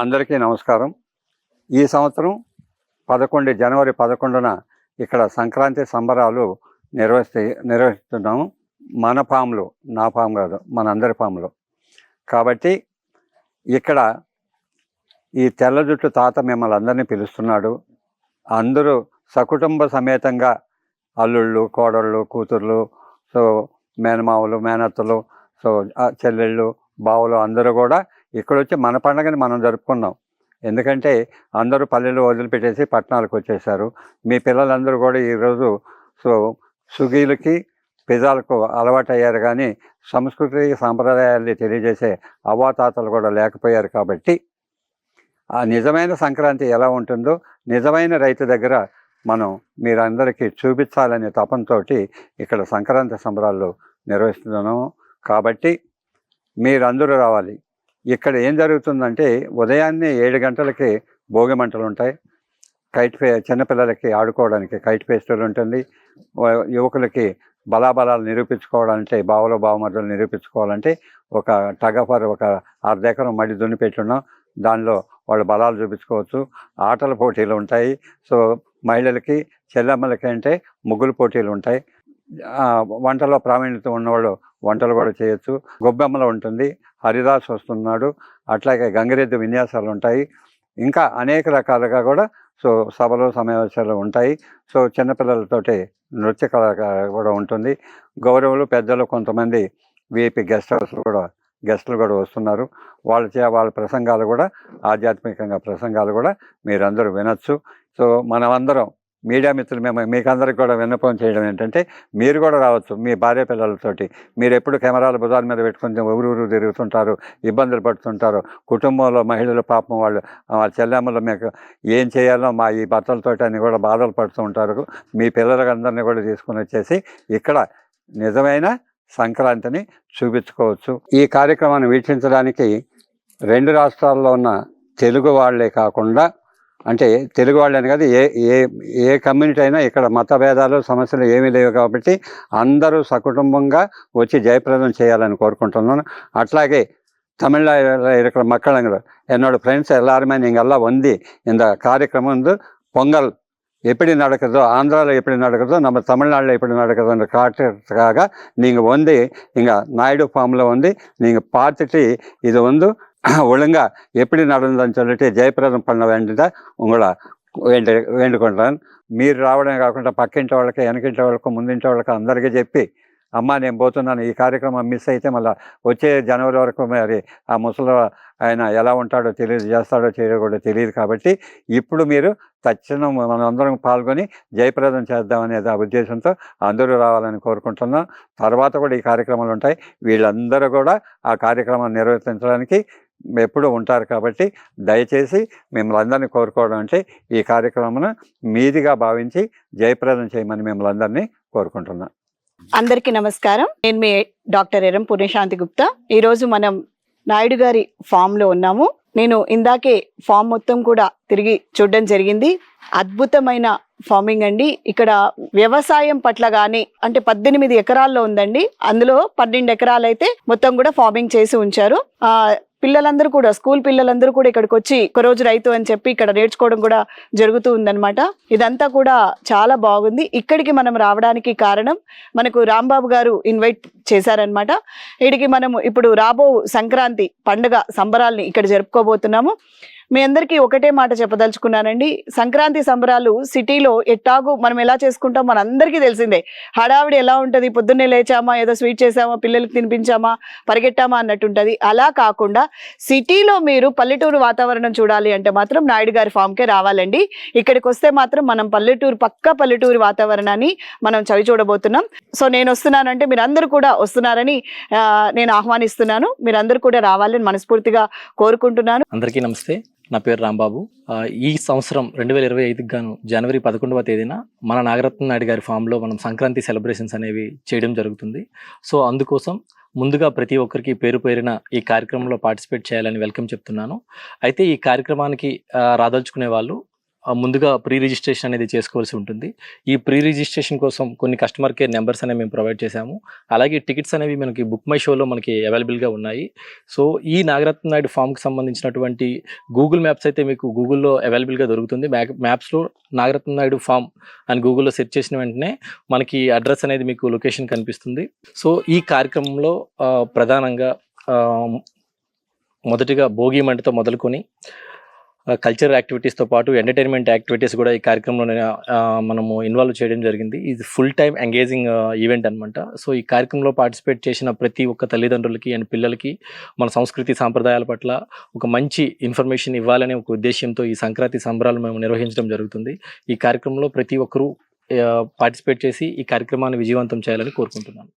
అందరికీ నమస్కారం. ఈ సంవత్సరం పదకొండు జనవరి పదకొండున ఇక్కడ సంక్రాంతి సంబరాలు నిర్వహిస్తే నిర్వహిస్తున్నాము. మన ఫామ్లో నా ఫామ్ కాదు మన అందరి ఫామ్లో. కాబట్టి ఇక్కడ ఈ తెల్ల జుట్టు తాత మిమ్మల్ని అందరినీ పిలుస్తున్నాడు. అందరూ సకుటుంబ సమేతంగా అల్లుళ్ళు కోడళ్ళు కూతుర్లు సో మేనమావులు మేనత్తలు సో చెల్లెళ్ళు బావులు అందరూ కూడా ఇక్కడ వచ్చి మన పండగని మనం జరుపుకున్నాం. ఎందుకంటే అందరూ పల్లెలు వదిలిపెట్టేసి పట్టణాలకు వచ్చేసారు మీ పిల్లలందరూ కూడా ఈరోజు సో సుగీలకి పిజాలకు అలవాటు అయ్యారు కానీ సంస్కృతి సాంప్రదాయాల్ని తెలియజేసే అవ్వాతాతలు కూడా లేకపోయారు కాబట్టి ఆ నిజమైన సంక్రాంతి ఎలా ఉంటుందో నిజమైన రైతు దగ్గర మనం మీరందరికీ చూపించాలనే తపంతోటి ఇక్కడ సంక్రాంతి సంబరాలు నిర్వహిస్తున్నాము కాబట్టి మీరందరూ రావాలి. ఇక్కడ ఏం జరుగుతుందంటే ఉదయాన్నే ఏడు గంటలకి భోగి మంటలు ఉంటాయి. కైట్ ఫే చిన్నపిల్లలకి ఆడుకోవడానికి కైట్ ఫెస్టివల్ ఉంటుంది. యువకులకి బలాబలాలు నిరూపించుకోవాలంటే బావలో బావమర్దలు నిరూపించుకోవాలంటే ఒక టగఫర్ ఒక అర్ధ ఎకరం మడి దున్నిపెట్టున్నాం దానిలో వాళ్ళు బలాలు చూపించుకోవచ్చు. ఆటల పోటీలు ఉంటాయి. సో మహిళలకి చెల్లమ్మలకి అంటే ముగ్గులు పోటీలు ఉంటాయి. వంటలో ప్రావీణ్యత ఉన్నవాళ్ళు వంటలు కూడా చేయొచ్చు. గొబ్బెమ్మలు ఉంటుంది హరిదాస్ వస్తున్నాడు అట్లాగే గంగిరెద్దు విన్యాసాలు ఉంటాయి. ఇంకా అనేక రకాలుగా కూడా సో సభలు సమావేశాలు ఉంటాయి. సో చిన్నపిల్లలతోటి నృత్య కళ కూడా ఉంటుంది. గౌరవులు పెద్దలు కొంతమంది విఐపి గెస్ట్ హౌస్ కూడా గెస్టులు కూడా వస్తున్నారు. వాళ్ళ చే వాళ్ళ ప్రసంగాలు కూడా ఆధ్యాత్మికంగా ప్రసంగాలు కూడా మీరందరూ వినొచ్చు. సో మనమందరం మీడియా మిత్రులు మేము మీకందరికి కూడా విన్నపం చేయడం ఏంటంటే మీరు కూడా రావచ్చు మీ భార్య పిల్లలతోటి. మీరు ఎప్పుడు కెమెరాలు భుజాల మీద పెట్టుకుని ఊరు ఊరు తిరుగుతుంటారు ఇబ్బందులు పడుతుంటారు. కుటుంబంలో మహిళలు పాపం వాళ్ళు వాళ్ళ చెల్లెమ్మలు మీకు ఏం చేయాలో మా ఈ భర్తలతోటి అని కూడా బాధలు పడుతూ ఉంటారు. మీ పిల్లలందరినీ కూడా తీసుకుని వచ్చేసి ఇక్కడ నిజమైన సంక్రాంతిని చూపించుకోవచ్చు. ఈ కార్యక్రమాన్ని వీక్షించడానికి రెండు రాష్ట్రాల్లో ఉన్న తెలుగు వాళ్ళే కాకుండా అంటే తెలుగు వాళ్ళని కాదు ఏ ఏ ఏ కమ్యూనిటీ అయినా ఇక్కడ మత భేదాలు సమస్యలు ఏమీ లేవు కాబట్టి అందరూ సకుటుంబంగా వచ్చి జయప్రదం చేయాలని కోరుకుంటున్నాను అట్లాగే தமிழ்நாடு இருக்கிற மக்களுங்க என்னோட ஃப்ரெண்ட்ஸ் எல்லாருமே நீங்கள்லாம் வந்து இந்த காரியக்கிரமம் வந்து பொங்கல் எப்படி நடக்குதோ ஆந்திராவில் எப்படி நடக்குதோ நம்ம தமிழ்நாட்டில் எப்படி நடக்குதுன்ற காட்டுறதுக்காக நீங்கள் வந்து இங்கே நாயுடு ஃபார்மில் வந்து நீங்கள் பார்த்துட்டு இது வந்து ஒழுங்காக எப்படி நடந்ததுன்னு சொல்லிட்டு జయప్రదం பண்ண வேண்டியதாக உங்களை వేండి వేడుకుంటాను. మీరు రావడం కాకుండా పక్కింటి వాళ్ళకి వెనకింటి వాళ్ళకి ముందింటి వాళ్ళకి అందరికీ చెప్పి అమ్మ నేను పోతున్నాను. ఈ కార్యక్రమం మిస్ అయితే మళ్ళీ వచ్చే జనవరి వరకు మరి ఆ ముసలి ఆయన ఎలా ఉంటాడో తెలియదు చేస్తాడో చేయడో కూడా తెలియదు కాబట్టి ఇప్పుడు మీరు తక్షణం మనందరం పాల్గొని జయప్రదం చేద్దామనే ఆ ఉద్దేశంతో అందరూ రావాలని కోరుకుంటున్నాం. తర్వాత కూడా ఈ కార్యక్రమాలు ఉంటాయి. వీళ్ళందరూ కూడా ఆ కార్యక్రమాన్ని నిర్వర్తించడానికి ఎప్పుడూ ఉంటారు కాబట్టి దయచేసి మిమ్మల్ని అందరినీ కోరుకోవడం అంటే ఈ కార్యక్రమం మీదిగా భావించి జయప్రదం చేయమని మిమ్మల్ని అందరినీ కోరుకుంటున్నాను అందరికీ నమస్కారం. నేను మీ డాక్టర్ ఎరం పుణ్యశాంతి గుప్తా. ఈరోజు మనం నాయుడు గారి ఫామ్లో ఉన్నాము. నేను ఇందాకే ఫామ్ మొత్తం కూడా తిరిగి చూడడం జరిగింది. అద్భుతమైన ఫార్మింగ్ అండి. ఇక్కడ వ్యవసాయం పట్ల కానీ అంటే పద్దెనిమిది ఎకరాల్లో ఉందండి. అందులో పన్నెండు ఎకరాలు అయితే మొత్తం కూడా ఫార్మింగ్ చేసి ఉంచారు. ఆ పిల్లలందరూ కూడా స్కూల్ పిల్లలందరూ కూడా ఇక్కడికి వచ్చి ఒక రోజు రైతు అని చెప్పి ఇక్కడ నేర్చుకోవడం కూడా జరుగుతూ ఉందన్నమాట. ఇదంతా కూడా చాలా బాగుంది. ఇక్కడికి మనం రావడానికి కారణం మనకు రాంబాబు గారు ఇన్వైట్ చేశారనమాట వీడికి మనము ఇప్పుడు రాబో సంక్రాంతి పండుగ సంబరాల్ని ఇక్కడ జరుపుకోబోతున్నాము. మీ అందరికీ ఒకటే మాట చెప్పదలుచుకున్నానండి. సంక్రాంతి సంబరాలు సిటీలో ఎట్టాగు మనం ఎలా చేసుకుంటాం మన అందరికీ తెలిసిందే. హడావిడి ఎలా ఉంటుంది? పొద్దున్నే లేచామా? ఏదో స్వీట్ చేసామా? పిల్లలకి తినిపించామా? పరిగెట్టామా? అన్నట్టు ఉంటుంది అలా కాకుండా సిటీలో మీరు పల్లెటూరు వాతావరణం చూడాలి అంటే మాత్రం నాయుడు గారి ఫామ్కే రావాలండి. ఇక్కడికి వస్తే మాత్రం మనం పల్లెటూరు పక్క పల్లెటూరు వాతావరణాన్ని మనం చవి చూడబోతున్నాం. సో నేను వస్తున్నానంటే మీరు అందరూ కూడా వస్తున్నారని నేను ఆహ్వానిస్తున్నాను. మీరందరూ కూడా రావాలని మనస్ఫూర్తిగా కోరుకుంటున్నాను. అందరికీ నమస్తే. నా పేరు రాంబాబు. ఈ సంవత్సరం రెండు వేల ఇరవై ఐదుకి గాను జనవరి పదకొండవ తేదీన మన నాగరత్న నాయుడు గారి ఫామ్లో మనం సంక్రాంతి సెలబ్రేషన్స్ అనేవి చేయడం జరుగుతుంది. సో అందుకోసం ముందుగా ప్రతి ఒక్కరికి పేరు పేరిన ఈ కార్యక్రమంలో పార్టిసిపేట్ చేయాలని వెల్కమ్ చెప్తున్నాను. అయితే ఈ కార్యక్రమానికి రాదలుచుకునే వాళ్ళు ముందుగా ప్రీ రిజిస్ట్రేషన్ అనేది చేసుకోవాల్సి ఉంటుంది. ఈ ప్రీ రిజిస్ట్రేషన్ కోసం కొన్ని కస్టమర్ కేర్ నెంబర్స్ అనేవి మేము ప్రొవైడ్ చేశాము. అలాగే టికెట్స్ అనేవి మనకి బుక్ మై షోలో మనకి అవైలబుల్గా ఉన్నాయి. సో ఈ నాగరత్న నాయుడు ఫామ్కి సంబంధించినటువంటి గూగుల్ మ్యాప్స్ అయితే మీకు గూగుల్లో అవైలబుల్గా దొరుకుతుంది. మ్యాప్ మ్యాప్స్లో నాగరత్న నాయుడు ఫామ్ అని గూగుల్లో సెర్చ్ చేసిన వెంటనే మనకి అడ్రస్ అనేది మీకు లొకేషన్ కనిపిస్తుంది. సో ఈ కార్యక్రమంలో ప్రధానంగా మొదటిగా భోగి మంటతో మొదలుకొని కల్చరల్ యాక్టివిటీస్తో పాటు ఎంటర్టైన్మెంట్ యాక్టివిటీస్ కూడా ఈ కార్యక్రమంలో మనము ఇన్వాల్వ్ చేయడం జరిగింది. ఇది ఫుల్ టైం ఎంగేజింగ్ ఈవెంట్ అనమాట సో ఈ కార్యక్రమంలో పార్టిసిపేట్ చేసిన ప్రతి ఒక్క తల్లిదండ్రులకి అండ్ పిల్లలకి మన సంస్కృతి సాంప్రదాయాల పట్ల ఒక మంచి ఇన్ఫర్మేషన్ ఇవ్వాలనే ఒక ఉద్దేశంతో ఈ సంక్రాంతి సంబరాలు మేము నిర్వహించడం జరుగుతుంది. ఈ కార్యక్రమంలో ప్రతి ఒక్కరూ పార్టిసిపేట్ చేసి ఈ కార్యక్రమాన్ని విజయవంతం చేయాలని కోరుకుంటున్నాను.